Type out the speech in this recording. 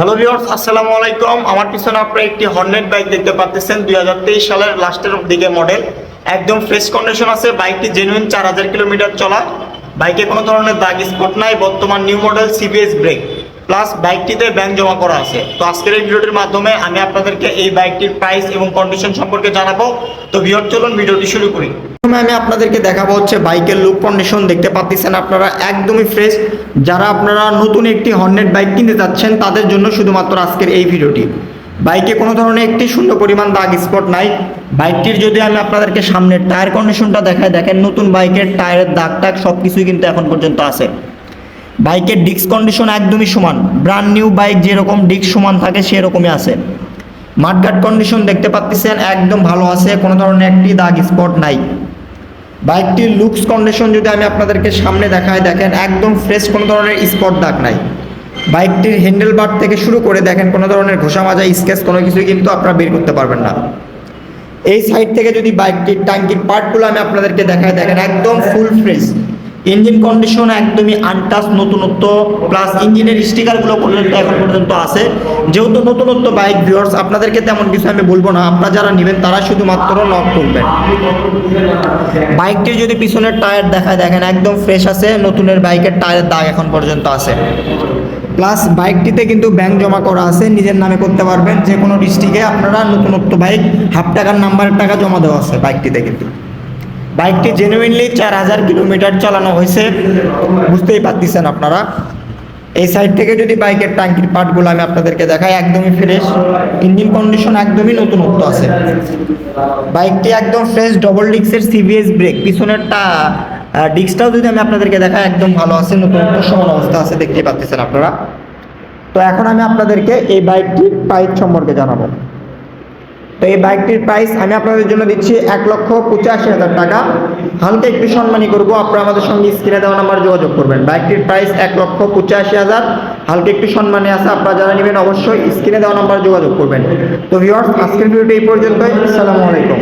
Hello viewers আসসালামু আলাইকুম। আমার পিছনে আপনারা একটি হর্নেট বাইক দেখতে পাচ্ছেন, দুই হাজার তেইশ সালের লাস্টের দিকে মডেল একদম ফ্রেশ কন্ডিশন আছে বাইকটি জেনুইন চার হাজার কিলোমিটার চলা। বাইকে কোনো ধরনের দাগ স্পট নাই, বর্তমান new model CBS brake plus বাইকটিতে bank জমা করা আছে। তো আজকের এই ভিডিওটির মাধ্যমে আমি আপনাদেরকে এই বাইকটির প্রাইস এবং কন্ডিশন সম্পর্কে জানাব। তো ভিউয়ার চলুন ভিডিওটি শুরু করি। প্রথমে আমি আপনাদেরকে দেখাবো হচ্ছে বাইকের লুক কন্ডিশন দেখতে পাচ্ছেন আপনারা, একদমই ফ্রেশ যারা আপনারা নতুন একটি হর্নেট বাইক কিনতে যাচ্ছেন, তাদের জন্য শুধুমাত্র আজকের এই ভিডিওটি। বাইকে কোনো ধরনের একটি শূন্য পরিমাণ দাগ স্পট নাই। বাইকটির যদি আমি আপনাদেরকে সামনের টায়ার কন্ডিশনটা দেখাই, দেখেন নতুন বাইকের টায়ারের দাগ টাগ সব কিছুই কিন্তু এখন পর্যন্ত আছে। বাইকের ডিস্ক কন্ডিশন একদমই সমান। ব্র্যান্ড নিউ বাইক যেরকম ডিস্ক সমান থাকে সেরকমই আছে। মাঠঘাট কন্ডিশন দেখতে পাচ্ছেন, একদম ভালো আছে, কোনো ধরনের একটি দাগ স্পট নাই। বাইকটির লুকস কন্ডিশন যদি আমি আপনাদেরকে সামনে দেখায় দেখেন একদম ফ্রেশ কোনো ধরনের স্পট দাগ নাই। বাইকটির হ্যান্ডেল বার থেকে শুরু করে দেখেন কোনো ধরনের ঘোষা মাজা, স্কেচ কোনো কিছুই কিন্তু আপনারা বের করতে পারবেন না। এই সাইড থেকে যদি বাইকটির ট্যাঙ্কির পার্টগুলো আমি আপনাদেরকে দেখায় দেখেন একদম ফুল ফ্রেশ ইঞ্জিন কন্ডিশন একদমই আনটাচ নতুনত্ব প্লাস ইঞ্জিনের স্টিকারগুলো পর্যন্ত এখন পর্যন্ত আছে। যেহেতু নতুনত্ব বাইক ভিউয়ার্স আপনাদেরকে তেমন কিছু আমি বলব না। আপনারা যারা নেবেন, তারা শুধুমাত্র নক করবেন। বাইকটির যদি পিছনের টায়ার দেখায়, দেখেন একদম ফ্রেশ আছে, নতুনের বাইকের টায়ারের দাগ এখন পর্যন্ত আছে। প্লাস বাইকটিতে কিন্তু ব্যাংক জমা করা আছে, নিজের নামে করতে পারবেন। যে কোনো ডিস্ট্রিক্টে আপনারা নতুনত্ব বাইক হাফ টাকার নাম্বারের টাকা জমা দেওয়া আছে বাইকটিতে কিন্তু। বাইকটি জেনুইনলি চার হাজার কিলোমিটার চালানো হয়েছে। বুঝতেই পারতেছেন আপনারা। এই সাইড থেকে যদি বাইকের ট্যাঙ্কির পার্টগুলো আমি আপনাদেরকে দেখাই, একদমই ফ্রেশ ইঞ্জিন কন্ডিশন একদমই নতুনত্ব আছে। বাইকটি একদম ফ্রেশ ডবল ডিক্সের সিবিএস ব্রেক পিছনেরটা ডিস্কটাও যদি আমি আপনাদেরকে দেখাই, একদম ভালো আছে, নতুনত্ব, সমান অবস্থা আছে, দেখতেই পাচ্ছেন আপনারা। তো এখন আমি আপনাদেরকে এই বাইকটির প্রাইস সম্পর্কে জানাব। তো এই বাইকটির প্রাইস আমি আপনাদের জন্য দিচ্ছি এক লক্ষ পঁচাশি হাজার টাকা। হালকা একটু সম্মানী করব, আপনারা আমাদের সঙ্গে স্ক্রিনে দেওয়া নাম্বার যোগাযোগ করবেন। বাইকটির প্রাইস এক লক্ষ পঁচাশি হাজার, হালকা একটু সম্মানে আছে, আপনারা যারা নেবেন অবশ্যই স্ক্রিনে দেওয়া নাম্বার যোগাযোগ করবেন। তো ভিওয়ার্স আজকের ভিডিওটি এই পর্যন্তই, আসসালামু আলাইকুম।